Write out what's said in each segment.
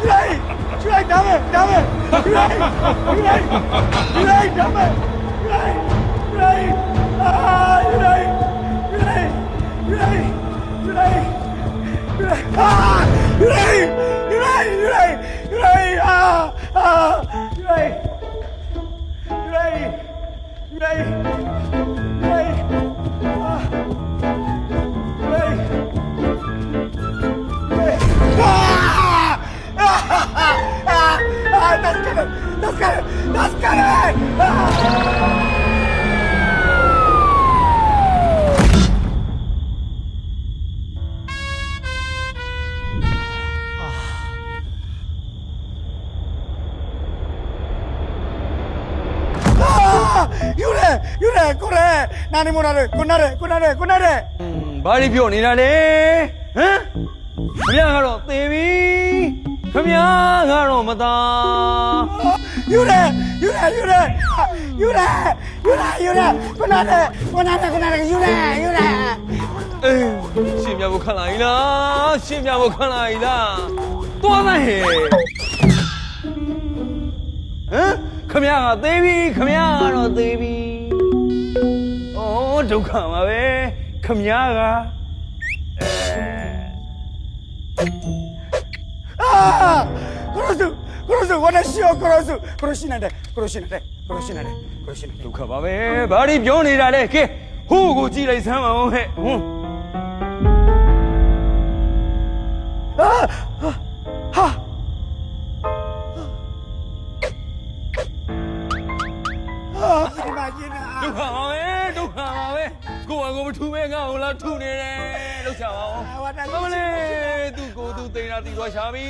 ရွှေရွှေဒါမဲ့ဒါမဲ့ရွှေရွှေရွှေဒါမဲ့ရွှေရွှေအာရွှေရွှေရွှေရွှေရွှေအာရွှေရွှေရွှေရွှေအာအာရွှေရွှေရွှေရွှေ 助かる。助かる。助かる。れこ何もなる。これなる。これなる。これなる。バリピョになれん上がろう明儿我们到。有嘞，有嘞，有嘞，有嘞，有嘞，有嘞，我拿的，我拿的，我拿的，有嘞，有嘞。哎，新面不看来了，新面不看来了，多难嘿。嗯，看明啊，对比，看明儿啊，对比。哦，就看嘛呗，看明啊。 ဩဒုက္ခပါပဲခမရကအာကိုရစုကိုရစုဝတ်ရှိကိုရစုကိုရရှိနေတယ်ကိုရရှိနေတယ်ကိုရရှိနေတယ်ကိုရရှိနေတယ်ဒုက္ခပါပဲဘာလို့ပြောနေတာလဲကဲဟိုးကိုကြည့်လိုက်စမ်းပါဦးဟဲ့ဟွန်းအာဟာအာဒီမှာကျင်းနေဒုက္ခပါပဲဒုက္ခပါပဲကိုယ်ကကိုမထူမဲငါ့ကိုလာထူနေတယ်လောက်ချပါအောင်အမလေးသူ့ကို သူတိန်တာတီသွားရှာပြီ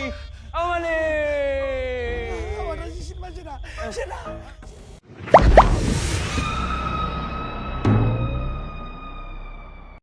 အမလေးဝတ်ရှိရှိမချင်တာရှင်းတာ